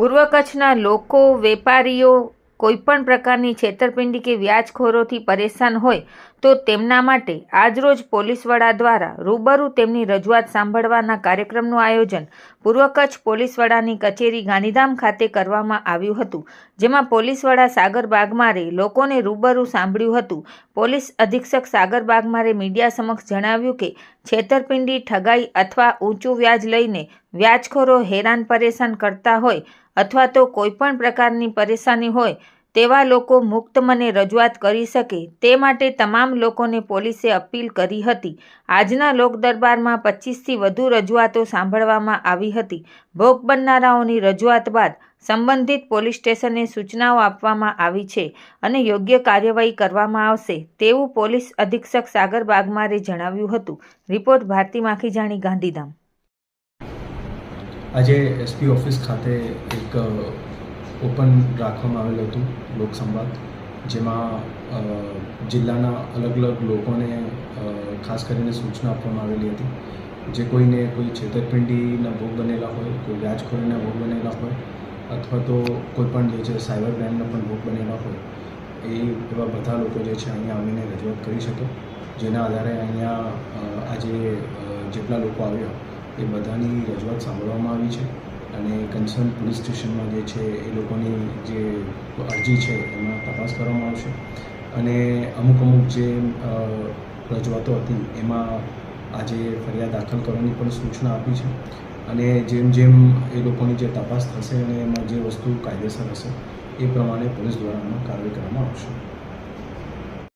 પૂર્વ કચ્છના લોકો વેપારીઓ કોઈપણ પ્રકારની છેતરપિંડી કે વ્યાજખોરોથી પરેશાન હોય, તો તેમના માટે આજરોજ પોલીસ વડા દ્વારા રૂબરૂ તેમની રજૂઆત સાંભળવાના કાર્યક્રમનું આયોજન પૂર્વ કચ્છ પોલીસ વડાની કચેરી ગાંધીધામ ખાતે કરવામાં આવ્યું હતું, જેમાં પોલીસ વડા સાગર બાગમારે લોકોને રૂબરૂ સાંભળ્યું હતું. પોલીસ અધિક્ષક સાગર બાગમારે મીડિયા સમક્ષ જણાવ્યું કે, છેતરપિંડી ઠગાઈ અથવા ઊંચું વ્યાજ લઈને વ્યાજખોરો હેરાન પરેશાન કરતા હોય અથવા તો કોઈપણ પ્રકારની પરેશાની હોય તેવા લોકો મુક્ત મને રજૂઆત કરી શકે તે માટે તમામ લોકોને પોલીસે અપીલ કરી હતી. આજના લોકદરબારમાં પચીસથી વધુ રજૂઆતો સાંભળવામાં આવી હતી. ભોગ બનનારાઓની રજૂઆત બાદ સંબંધિત પોલીસ સ્ટેશને સૂચનાઓ આપવામાં આવી છે અને યોગ્ય કાર્યવાહી કરવામાં આવશે તેવું પોલીસ અધિક્ષક સાગર બાગમારે જણાવ્યું હતું. રિપોર્ટ ભારતી માખીજાણી, ગાંધીધામ. આજે એસપી ઓફિસ ખાતે એક ઓપન રાખવામાં આવેલું હતું લોકસંવાદ જેમાં જિલ્લાના અલગ અલગ લોકોને ખાસ કરીને સૂચના આપવામાં આવેલી હતી. જે કોઈને કોઈ છેતરપિંડીના ભોગ બનેલા હોય, કોઈ વ્યાજખોરીના ભોગ બનેલા હોય, અથવા તો કોઈ પણ જે છે સાયબર ક્રાઇમના પણ ભોગ બનેલા હોય, એ એવા બધા લોકો જે છે અહીંયા આવીને રજૂઆત કરી શકે. જેના આધારે અહીંયા આજે જેટલા લોકો આવ્યા, એ બધાની રજૂઆત સાંભળવામાં આવી છે. અને કન્સર્ન પોલીસ સ્ટેશનમાં જે છે એ લોકોની જે અરજી છે એમાં તપાસ કરવામાં આવશે. અને અમુક અમુક જે રજૂઆતો હતી એમાં આજે ફરિયાદ દાખલ કરવાની પણ સૂચના આપી છે. અને જેમ જેમ એ લોકોની જે તપાસ થશે અને એમાં જે વસ્તુ કાયદેસર હશે એ પ્રમાણે પોલીસ દ્વારા કાર્યવાહી કરવામાં આવશે.